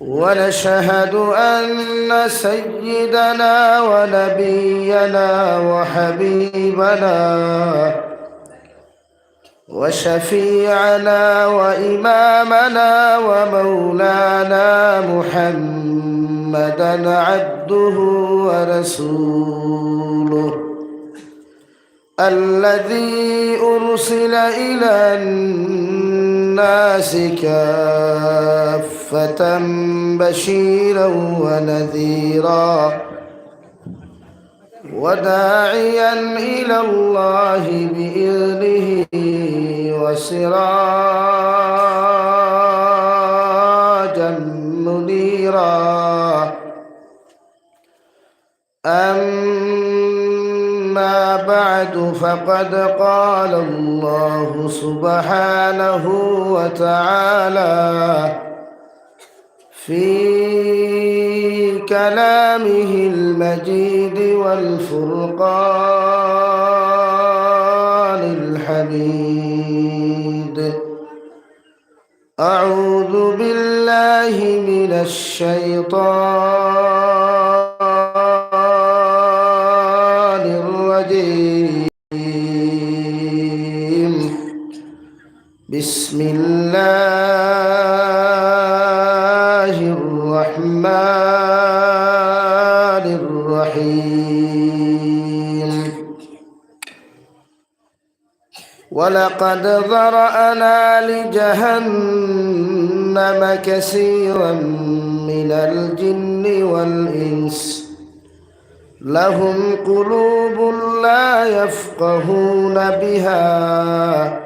ونشهد أن سيدنا ونبينا وحبيبنا وشفيعنا وإمامنا ومولانا محمدا عبده ورسوله الذي أرسل إلى الناس كافة بشيرا ونذيرا وداعيا إلى الله بإذنه وسراجا منيرا. أما بعد فقد قال الله سبحانه وتعالى في كلامه المجيد والفرقان الحميد. أعوذ بالله من الشيطان بسم الله الرحمن الرحيم. ولقد ذرأنا لجهنم كثيرا من الجن والإنس. لهم قلوب لا يفقهون بها.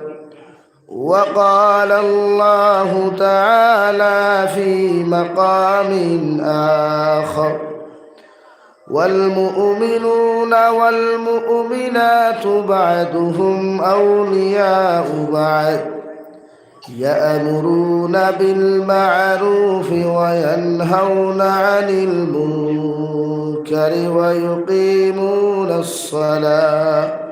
وقال الله تعالى في مقام آخر والمؤمنون والمؤمنات بعدهم أولياء بعد يأمرون بالمعروف وينهون عن المنكر ويقيمون الصلاة.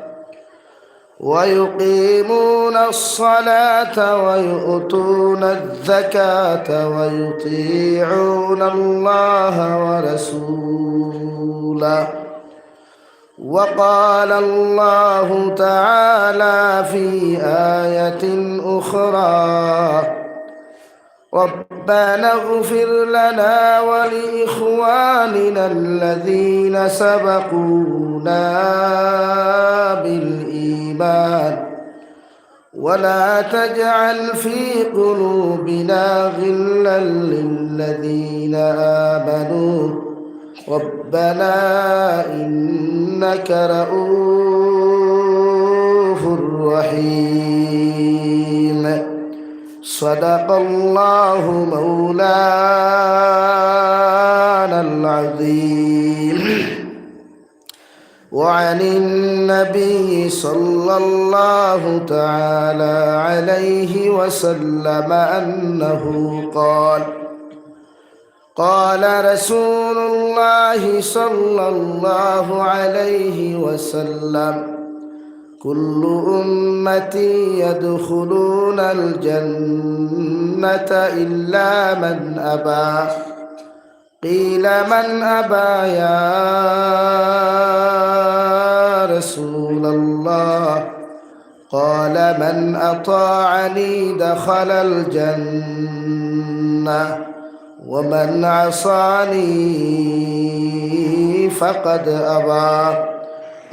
ويقيمون الصلاة ويؤتون الزكاة ويطيعون الله ورسوله. وقال الله تعالى في آية أخرى ربنا اغفر لنا ولإخواننا الذين سبقونا بالإيمان. ولا تجعل في قلوبنا غلا للذين آمنوا. ربنا إنك رؤوف رحيم. صدق الله مولانا العظيم. وعن النبي صلى الله تعالى عليه وسلم أنه قال قال رسول الله صلى الله عليه وسلم كل امتي يدخلون الجنة إلا من أبى. قيل من أبى يا رسول الله؟ قال من أطاعني دخل الجنة ومن عصاني فقد أبى.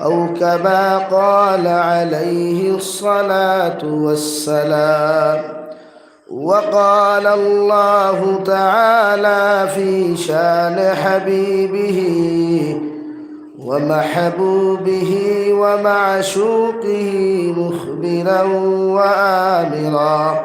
أو كما قال عليه الصلاة والسلام. وقال الله تعالى في شان حبيبه ومحبوبه ومعشوقه مخبرا وامرا.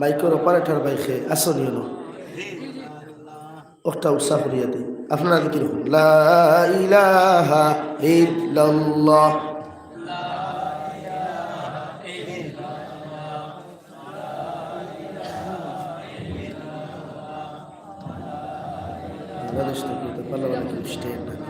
মাইকের অপারেটর বাইকে আসনি হলো ওটা উৎসাহ করিয়া দিই। আপনারা কি রকম বাংলাদেশ থেকে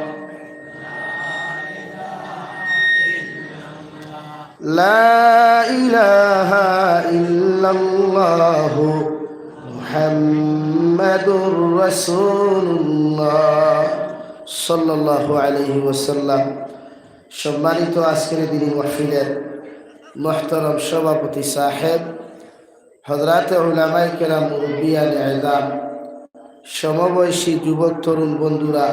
لا إله إلا الله محمد رسول الله صلى الله عليه وسلم সম্মানিত আজকের দিনী মহফিলের মোহতরম সভাপতি সাহেব হজরাতে উলামাই কেরাম মুরব্বিয়ান আয়দাম সমবয়সী যুবক তরুণ বন্ধুরা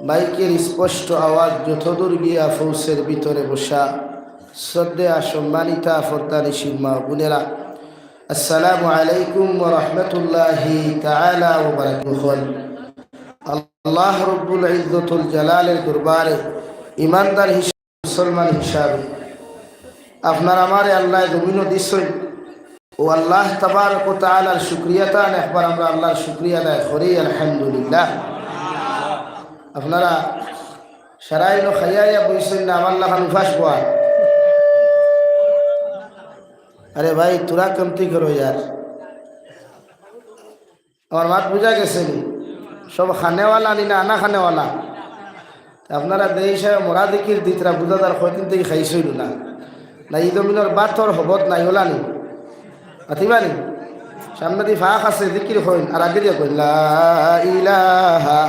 মাইকের স্পষ্ট আওয়াজ যতদূর গিয়া ফৌসের ভিতরে বসা শ্রদ্ধা সম্মানিতা ফরদানি সিম্মা বোনেরা। আসসালামু আলাইকুম রহমতুল্লাহি আল্লাহ রব্বুল ইজ্জতুল জালালের দরবারে ইমানদার হিসাবে মুসলমান হিসাবে আপনার আমারে আল্লাহ জমিনও দিচ্ছেন ও আল্লাহ তাবারক ও তাআলার শুকরিয়াতা একবার আমরা আল্লাহর শুকরিয়া আদায় করি, আলহামদুলিল্লাহ। আপনারা সারাইন খাইয়া বইছেন না, আমার লাখান উফাস পোয়া আরে ভাই, তোরা কমতি করো ইয়ার? আমার মাত বুঝা গেছে সব খানেওয়ালা নি না, আনা খানেওয়ালা? আপনারা দেই সাহেব, মরা দিকির দিতরা বুঝাদার কয়দিন থেকে খাইছই না? না ঈদ মিনর বাতর হবত নাই ওলা নি? সামনে দি ফাঁক আছে দিকির হইন আর আগে দিয়ে কইন, লা ইলাহা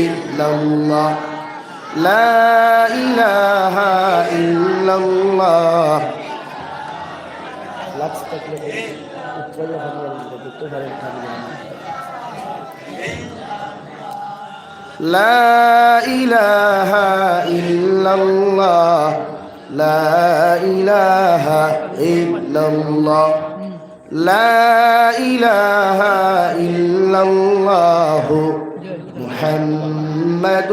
ইল্লাল্লাহ। লা ইলাহা ইল্লাল্লাহ। লাক্স থাকলে উত্তরাইয়া ভালো দেখতে পারেন لا إله إلا الله لا إله إلا الله لا إله إلا الله محمد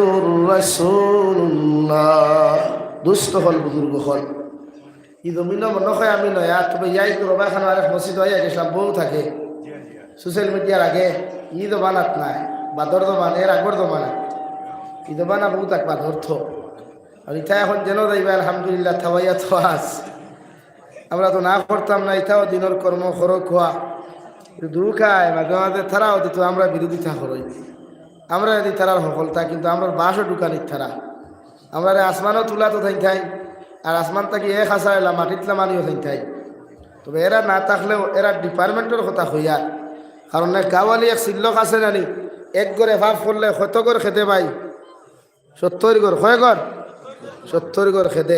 رسول الله দুষ্ট হল বুজুর্গ হল আমি তবে থাকে। সোশ্যাল মিডিয়ার আগে ই নাই এর ই আর এখন যেন আলহামদুলিল্লাহ আমরা তো না করতাম না এটাও দিনের কর্ম খরচ খোয়া দু তারাও দিত আমরা বিরোধিতা করই আমরা যদি তারার সফলতা, কিন্তু আমরা বাসও ঢুকানির তারা আমরা আসমানও তুলা তো থাই থাই আর আসমান থাকি এক হাসা এলাম মাটিতলা মানিও থাই তবে এরা না থাকলেও এরা ডিপার্টমেন্টের কথা হইয়া কারণ গাওয়ালি এক শিল্লক আছে নানি, এক গড়ে ভাব করলে কত গড় খেতে পাই সত্তর গড়, কয় গড়? সত্তর গড় খেতে।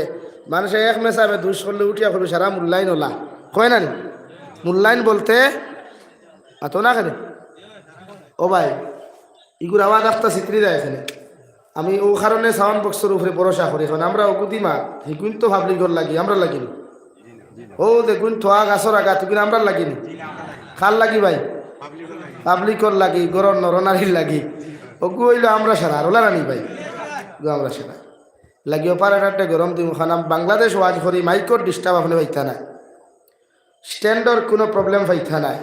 মানুষে এক মেসাবে দুই করলে উঠিয়া করবে সারা মূল্যায়ন ওলা। কয় নানি? মূল্যায়ন বলতে আতো না কেন ও ভাই, ইগুর আওয়াজ একটা চিত্রি যায় এখানে। আমি ও কারণে সাউন্ড বক্সের উপরে ভরসা করি, এখন আমরা ওগুদি মা হিগুন তো ভাবলি গর লাগি, আমরা লাগিনি ও দেখুন থোয়া গাছর আগা তুই আমরা লাগিনি খাল লাগি ভাই? পাবলিকর লাগি গরম নরনারীর লাগি। ওগু হইল আমরা সারা ওলা রানি ভাই। আমরা সারা। লাগিও পারে গরম দিম খানাম বাংলাদেশ ওয়াজ করি, মাইকর ডিস্টার্ব আপনি পাইতা না স্ট্যান্ডর কোনো প্রবলেম পাইতা নাই।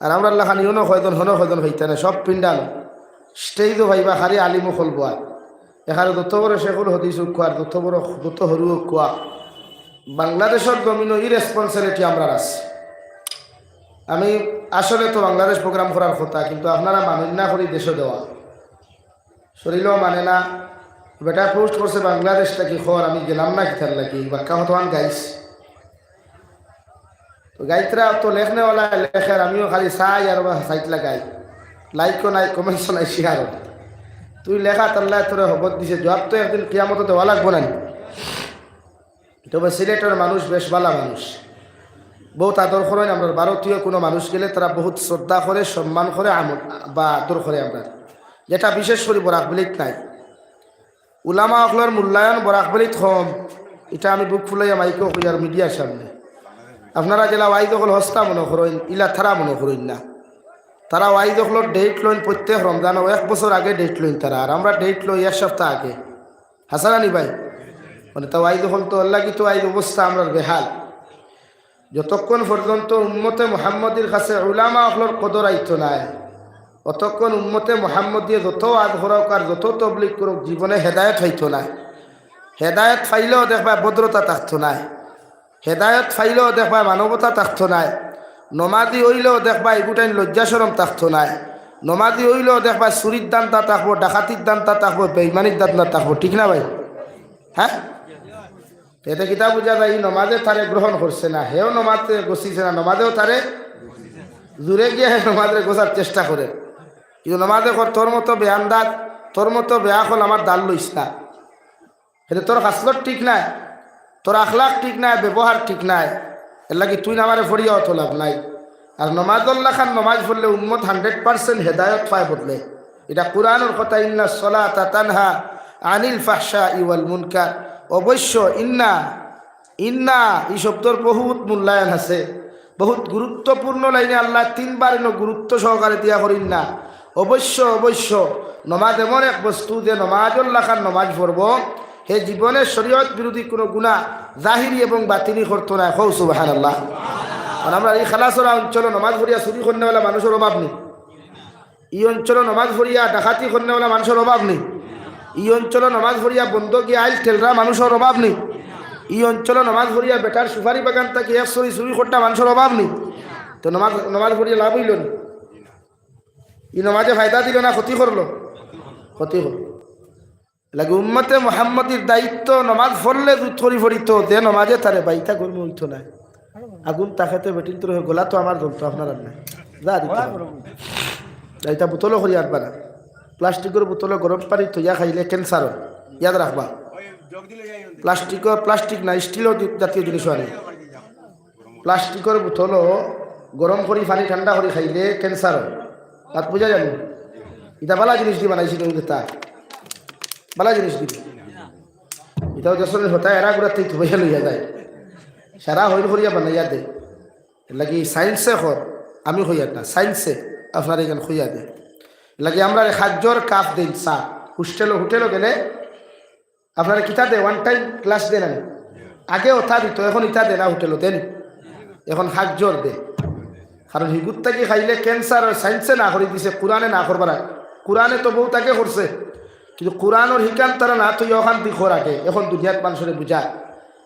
আর আমরা লাখান ইউনো হয়তন হনো হয়তন হইতা না সব পিন্ডাল। স্টেজও ভাইবা খালি আলিমো খলবো এখানে দত্ত বড় শেখুল হদিস কোয়ার দত্ত বড় দত্ত হরু কোয়া বাংলাদেশের জমিন ই রেসপন্সিবিলিটি আমরা আছে। আমি আসলে তো বাংলাদেশ প্রোগ্রাম করার কথা, কিন্তু আপনারা মানুষ না করি দেশও দেওয়া। শরীরও মানে না। বেটা পোস্ট করছে বাংলাদেশটা কি খবর আমি গেলাম না কিতার লাগি, বাক্কা হতমান গাইস তো গাইতরা তো লেখনেওয়ালা লেখার আমিও খালি চাই আর সাইট লাগাই। লাইকও নাই কমেন্টসও নাই শেয়ারও তুই লেখা তাল্লাহ তোরা হবত দিছে। জবাব তো একদিন কিয়ামতো দেওয়া লাগবো না তবে সিলেটের মানুষ বেশ ভালো মানুষ। বহুত আদর করেন আমরা, ভারতীয় কোনো মানুষ গেলে তারা বহুত শ্রদ্ধা করে, সম্মান করে বা আদর করে আমরা। যেটা বিশেষ করে বরাকবলিত নাই। উলামা অকলের মূল্যায়ন বরাকবলিত কম। এটা আমি বুক ফুলাইয়া মাইকে কইয়ার মিডিয়ার সামনে। আপনারা জেলা ওয়াইদ অকল হস্তা মনে করেন, ইলা থারা মনে করেন না। তারা ওয়াইদ অকলের ডেট লইন প্রত্যেক রমজান এক বছর আগে ডেট লইন তারা। আর আমরা ডেট লই এক সপ্তাহ আগে। হাসানানি ভাই মানে তা ওয়াইদ হল তো আল্লাহ কি তো ওয়াইদ অবস্থা আমরা বেহাল। যতক্ষণ পর্যন্ত উম্মতে মোহাম্মদের কাছে উলামা অকলর কদর আইতো নাই অতক্ষণ উম্মতে মোহাম্মদিয়ে যত আদ হরক আর যত তবলিক করুক, জীবনে হেদায়ত হইতো নাই। হেদায়ত ফাইলেও দেখবা ভদ্রতা থাকতো নাই। হেদায়ত ফাইলেও দেখবা মানবতা থাকতো নাই। নমাদি হইলেও দেখবা এগুটাই লজ্জা সরম থাকতো নাই। নমাদি হইলেও দেখবা চুরির দান্তা থাকব, ডাকাতির দান্তা থাকব, বেইমানির দান্তা থাকব, ঠিক না ভাই? হ্যাঁ? এতে কিতা বুঝা যায় নমাজে তারে গ্রহণ করছে না, হেও নমাজে গছিছে না নমাজেও তারে দূরে গিয়ে নমাজে গোছার চেষ্টা করে। কিন্তু নমাজে তোর মতো বেয়ান্দাজ তোর মতো বেয়া হল আমার দাল লইস না। এটা তোর হাসলত ঠিক নাই, তোর আখলাখ ঠিক নাই, ব্যবহার ঠিক নাই। এর লাগি তুই নামারে ফরিয়া অত লাভ নাই। আর নমাজুল্লাহ খান, নমাজ পড়লে উম্মত হান্ড্রেড পার্সেন্ট হেদায়ত পায় বদলে। এটা কোরআনের কথা, ইন্না সলা তানহা আনিল ফাহসা ইওয়াল মুনকার। অবশ্য ইন্না ইন্না এই শব্দর বহুত মূল্যায়ন আছে। বহুত গুরুত্বপূর্ণ লাইনে আল্লাহ তিনবার এনে গুরুত্ব সহকারে দিয়া করিন না। অবশ্য অবশ্য, নমাজ এমন এক বস্তু যে নমাজুল্লাহ খান নমাজ পড়ব হে জীবনের শরীয়ত বিরোধী কোনো গুণা জাহিরি এবং বাতিনি করতো না। হৌ সুবাহান আল্লাহ আর আমরা এই খালাসরা অঞ্চল নমাজ ভরিয়া চুরি করনেওয়ালা মানুষের অভাব নেই। এই অঞ্চল নমাজ ভরিয়া ডাকাতি করনেওয়ালা মানুষের অভাব নেই। এই অঞ্চল নমাজ ভরিয়া বন্ধ গিয়ে আইল, ঠেলরা মানুষের অভাব নেই। এই অঞ্চল নমাজ ভরিয়া বেটার সুপারি বাগান তাকে এক সরি চুরি করটা মানুষের অভাব নেই। তো নমাজ নমাজ ভরিয়া লাভ হইল না? ই নমাজে ফায়দা দিল না, ক্ষতি করল? ক্ষতি হল। লাগে উম্মতে মোহাম্মদের দায়িত্ব নমাজ ফরলে দুধ ফরি ফরিত দে নমাজে তারে বাইতা কর্ম হইতো না আগুন তাকাতে বেটিল তোর গোলা তো আমার ধরতো আপনার আর না যা দিতে বোতলও করি আনবা না প্লাস্টিকের বোতলে গরম পানি তৈয়া খাইলে ক্যান্সার ইয়াদ রাখবা। প্লাস্টিকের প্লাস্টিক না স্টিলও জাতীয় জিনিস আনে প্লাস্টিকের বোতলও গরম করি পানি ঠান্ডা করে খাইলে ক্যান্সার তাত বুঝা জানি? এটা বালা জিনিস দিয়ে বানাইছিল তা বালা জিনিস দিবি। এটাও দেশের হতা এরা গুড়াতে ধুবাইয়া লইয়া যায়। সারা হইল লাগি সায়েন্সে হর, আমি হইয়া না সায়েন্সে আপনার এখানে হইয়া দে। লাগে আমরা কাপ দিন চা হোস্টেলও হোটেলও গেলে আপনারা কিতা দে ওয়ান টাইম ক্লাস দেন আমি। আগে ওঠা দিত, এখন ইটা দে না হোটেলও দেন। এখন সাতজর দে। কারণ হিগুত থাকি খাইলে ক্যান্সার সায়েন্সে না করে দিছে, কোরআনে না করবার কোরআনে তো বউ তাকে করছে। কিন্তু কোরআনের শিকান তারা না তুই দিক রাখে এখন দুনিয়াত মানুষের বুঝা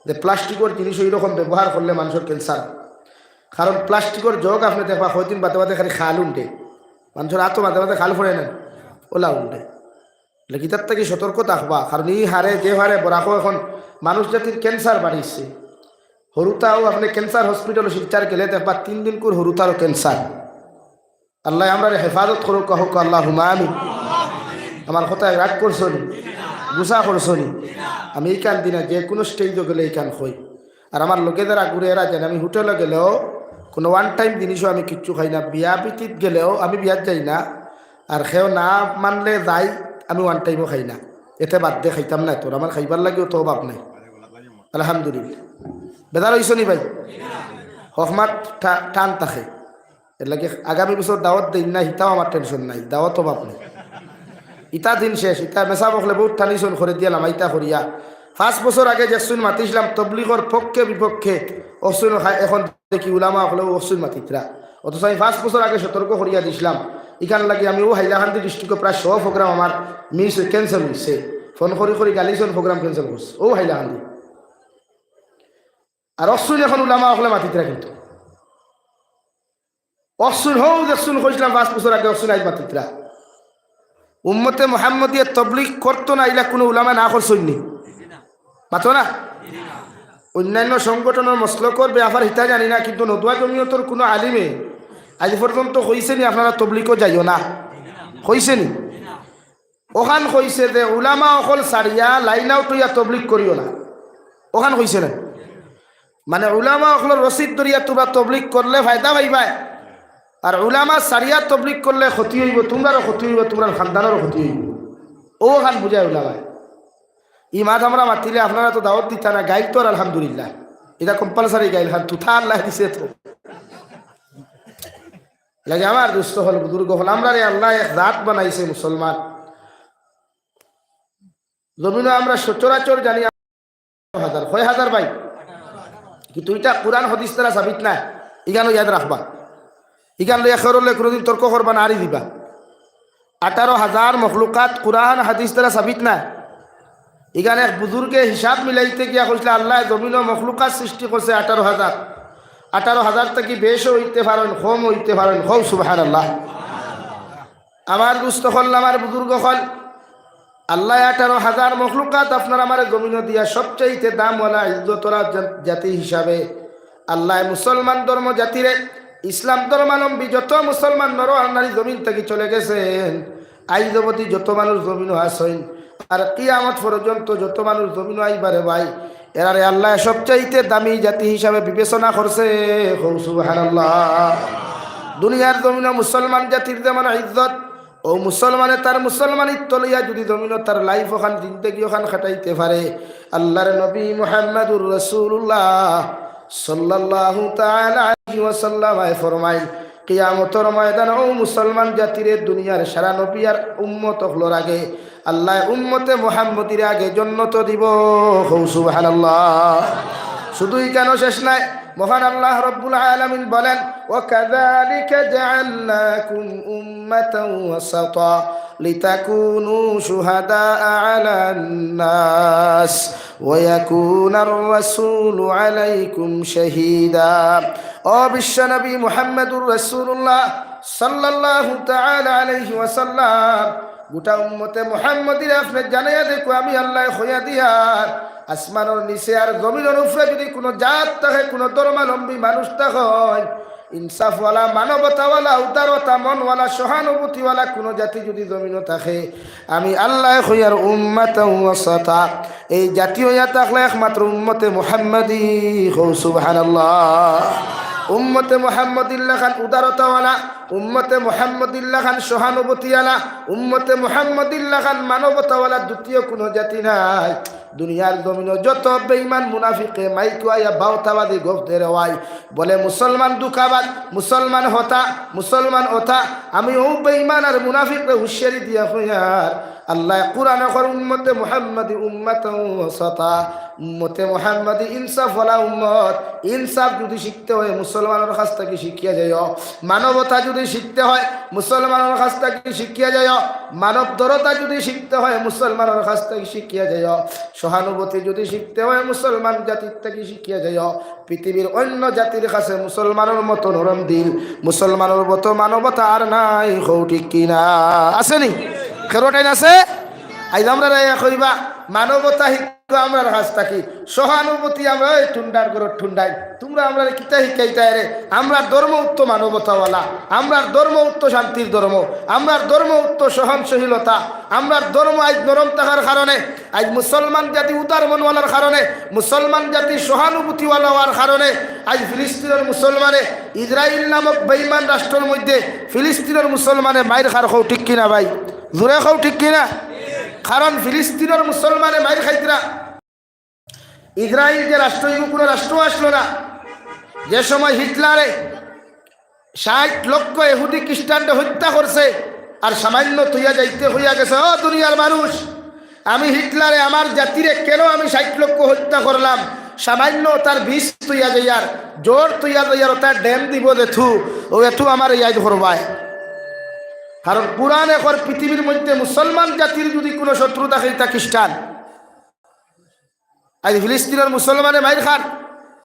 যে প্লাস্টিকের জিনিস ওই রকম ব্যবহার করলে মানুষের ক্যান্সার কারণ প্লাস্টিকের জগ আপনি দেখবা কয়দিন বাদে বাদে খালি খাল উঠে মানুষের আতো বাদে বাদে খাল ফোড়ে নেন ওলা উঠে কিতার থেকে সতর্ক থাকবা কারণ এই হারে যে হারে বরাকো এখন মানুষ জাতির ক্যান্সার বাড়িছে হরুতাও আপনি ক্যান্সার হসপিটাল শিলচার গেলে দেখবা, তিন দিন করে হরুতারও ক্যান্সার আল্লাহ আমরা হেফাজত করো কহক আল্লাহ হুমায়ুন আমার কথায় রাগ করছ নি? গুসা করছ নি? আমি এই কান দিনা যে কোনো স্টেজও গেলে এই কান হই আর আমার লোকে যারা ঘুরে এরা যেন আমি হোটেলে গেলেও কোনো ওয়ান টাইম জিনিসও আমি কিচ্ছু খাই না। বিয়া পিতিত গেলেও আমি বিয়াত যাই না। আর সেও না মানলে যাই আমি ওয়ান টাইমও খাই না। এতে বাদ দিয়ে খাইতাম না তোর। আমার খাইবার লাগেও তো অভাব নাই। আলহামদুলিল্লাহ। বেদার হইছ নি ভাই? হকমাত টান থাকে এর লাগে আগামী বছর দাওয়াত দিন না হিতাও আমার টেনশন নাই। দাওয়াত অভাব নেই। ইটা দিন শেষ, ইতা মেসা বকলে বহুত টানিছন করে দিয়ালাম ইটা করিয়া পাঁচ বছর আগে যেসুন মাতিছিলাম তবলিগর পক্ষে বিপক্ষে অসুন এখন দেখি উলামা হলেও অসুন মাতিতরা অথচ আমি পাঁচ বছর আগে সতর্ক করিয়া দিছিলাম। ইখান লাগে আমি ও হাইলাকান্দি ডিস্ট্রিক্টে প্রায় সব প্রোগ্রাম আমার মিস ক্যান্সেল হয়েছে ফোন করি করি গালিছন প্রোগ্রাম ক্যান্সেল করছে ও হাইলাকান্দি। আর অসুন এখন উলামা হলে মাতিতরা কিন্তু। অসুন হও যেসুন কইছিলাম পাঁচ বছর আগে অসুন আজ মাতিতরা উম্মতে মোহাম্মদিয়া তবলিক করতো না ইলা কোনো উলামা না করছইনি মাতো না? অন্যান্য সংগঠনের মসলকর ব্যাপার হিতা জানি না, কিন্তু নদুয়া জমিয়তর কোনো আলিমে আজ পর্যন্ত হয়েছে নি, আপনারা তবলিকও যাইও না। হয়েছে নি? ওখান কইছে যে উলামা অকল সারিয়া লাইনাও তৈয়া তবলিক করিও না। ওখান কইছে না। মানে উলামা অকলের রসিদ দরিয়া তোমরা তবলিক করলে ফায়দা পাইবাই। আর উলামা সারিয়া তবলিক করলে ক্ষতি হইব, তোমরারও ক্ষতি হইব তোমরা খানদানেরও ক্ষতি হইব। ও খান বুঝায় উলামায়। ই মাছ আমরা মাতিলে আপনারা তো দাওয়াত দিতা না, গাইল তো আর আলহামদুলিল্লাহ। এটা কম্পালসারি গাইল খান তুথা আল্লাহ দিছে তো। লাগে আমার দুস্থ হল বুজুর্গ হল, আমরা আল্লাহ এক রাত বানাইছে মুসলমান। জমিনও আমরা সচরাচর জানি হাজার, কয় হাজার ভাই? কিন্তু এটা কোরআন, হদিস তারা সাবিত না ইগানো ইয়াদ রাখবা। ইগান লইয়া খেরলে কোনোদিন তর্ক করবা না দিবা। আঠারো হাজার মখলুকাত কোরআন, হাদিস তারা সাবিত না। এখানে এক বুজুর্গে হিসাব মিলাইতে গিয়া কইসলে আল্লাহ জমিন মখলুকাত সৃষ্টি করছে আঠারো হাজার। আঠারো হাজার থেকে বেশও হইতে পারেন কম হইতে পারেন। হৌ সুবাহান আল্লাহ আমার দুস্থ হল, আমার বুজুর্গ হল। আল্লাহ, আঠারো হাজার মখলুকাত আপনার আমার জমিন দিয়া সবচাইতে দামওয়ালা ইজ্জতরা জাতি হিসাবে। আল্লাহ, মুসলমান ধর্ম জাতিরে ইসলাম ধর্মালম্বী যত মুসলমান নর নারী জমিন থেকে চলে গেছেন আইজবতী যত মানুষ জমিন আসেন আর কিয়ামত পর্যন্ত যত মানুষ জমিন আইবারে ভাই, এরারে আল্লাহ সবচাইতে দামি জাতি হিসাবে বিবেচনা করছে। দুনিয়ার জমিন মুসলমান জাতির যেমন ইজ্জত, ও মুসলমানে তার মুসলমানিত্ব লইয়া যদি জমিন তার লাইফ ওখান, জিন্দগি ওখান খাটাইতে পারে, আল্লাহর নবী মোহাম্মদুর রসুল্লাহ সাল্লাহ তালাহাই ফরমাইল কিয়ামতর ময়দান ও মুসলমান জাতির দুনিয়ার সারা আর উম্মত হলোর আগে, আল্লাহ উম্মতে মোহাম্মতির আগে জন্নত দিব। হৌসুবাহ শুধুই কেন শেষ নাই? মহান আল্লাহ রব্বুল আলামিন বলেন ও কাদালিকা জাআলনাকুম উম্মাতাও ওয়াসাতা। لتكونوا شهداء على الناس ويكون الرسول عليكم شهيدا ও বিশ্বনবী মুহাম্মদুর রাসূলুল্লাহ সাল্লাল্লাহু তাআলা আলাইহি ওয়াসাল্লাম গোটা উম্মতে মুহাম্মদির আপনি জানাইয়া দেখো আমি আল্লাহ হইয়া দিয়ার আসমানের নিচে আর জমিনের উপরে যদি কোনো জাত থাকে কোনো ধর্মালম্বী মানুষ থাকে ইনসাফওয়ালা, মানবতাওয়ালা, উদারতা, মনওয়ালা, সহানুভূতিওয়ালা কোনো জাতি যদি জমিনও থাকে, আমি আল্লাহ হইয়ার উম্মাত এই জাতি হইয়া থাকলে একমাত্র উম্মতে মুহাম্মদি হৌ সুবহানাল্লাহ। উম্মতে মোহাম্মদুল্লাহ খান উদারতাওয়ালা, উম্মতে মোহাম্মদুল্লাহ খান সহানুভূতিওয়ালা, উম্মতে মোহাম্মদুল্লাহ খান মানবতাওয়ালা দ্বিতীয় কোনো জাতি নাই। দুনিয়ার জমিন যত বেইমান মুনাফিকে মাইকু আইয়া বাউতাবাদী গোফদের ওয়াই বলে, মুসলমান দুকাবাদ, মুসলমান হতা, মুসলমান ওথা, আমি ও বেইমান আর মুনাফিকরে হুঁশিয়ারি দিয়া হইয়ার আল্লাহ কোরআন কর উম্মতে মুহাম্মাদি উম্মত সতা উম্মতে মুহাম্মাদি ইনসাফ ওয়ালা উম্মত। ইনসাফ যদি শিখতে হয়, মুসলমানের কাছ থেকে শিখিয়া যায় মানবতা যদি শিখতে হয়, মুসলমানের কাছ থেকে শিখিয়া যায় মানব দরতা যদি শিখতে হয়, মুসলমানের কাছ থেকে শিখিয়া যায় সহানুভূতি যদি শিখতে হয়, মুসলমান জাতির থেকে শিখিয়া যায় পৃথিবীর অন্য জাতির কাছে মুসলমানের মতো নরম দিল। মুসলমানের মতো মানবতা আর নাই হৌ ঠিক কিনা। আসেনি খেরোটাইন আছে? আইজ আমরা কইবা, মানবতা শিক্ষা আমরা কাছ থাকি। সহানুভূতি আমরা, এই ঠুন্ডার ঘর ঠুন্ডাই। তোমরা আমরা কিতা শিখাইতাই রে? আমরা ধর্ম উত্ত মানবতাওয়ালা। আমরা ধর্ম উত্ত শান্তির ধর্ম। আমরা ধর্ম উত্ত সহনশীলতা। আমরা ধর্ম আজ নরম থাকার কারণে আজ মুসলমান জাতি উদার মনওয়ালার কারণে, মুসলমান জাতি সহানুভূতিওয়ালা হওয়ার কারণে আজ ফিলিস্তিনের মুসলমানে ইসরায়েল নামক বেইমান রাষ্ট্রের মধ্যে ফিলিস্তিনের মুসলমানে মায়ের খার খাও ঠিক কিনা ভাই? জোরে খাও ঠিক কিনা? কারণ ফিলিস্তিনের মুসলমানে মায়ের খাইতরা। ইসরায়েল যে রাষ্ট্র কোনো রাষ্ট্র আসলো না। যে সময় হিটলারে ষাট লক্ষ এহুদি খ্রিস্টানকে হত্যা করছে, আর সামান্য তুইয়া যাইতে হইয়া গেছে, ও দুনিয়ার মানুষ, আমি হিটলারে, আমার জাতিরে কেন আমি ষাট লক্ষ হত্যা করলাম? সামান্য তার বিষ তুইয়া যাইয়ার জোর তুইয়া যাইয়ার তার ড্যাম দিব দেখু ও এথু আমার ইয়াদ করবায়। কারণ কোরআন এখন পৃথিবীর মধ্যে মুসলমান জাতির যদি কোনো শত্রু থাকে তা খ্রিস্টান। আজ ফিলিস্তিনের মুসলমানে মাইর খান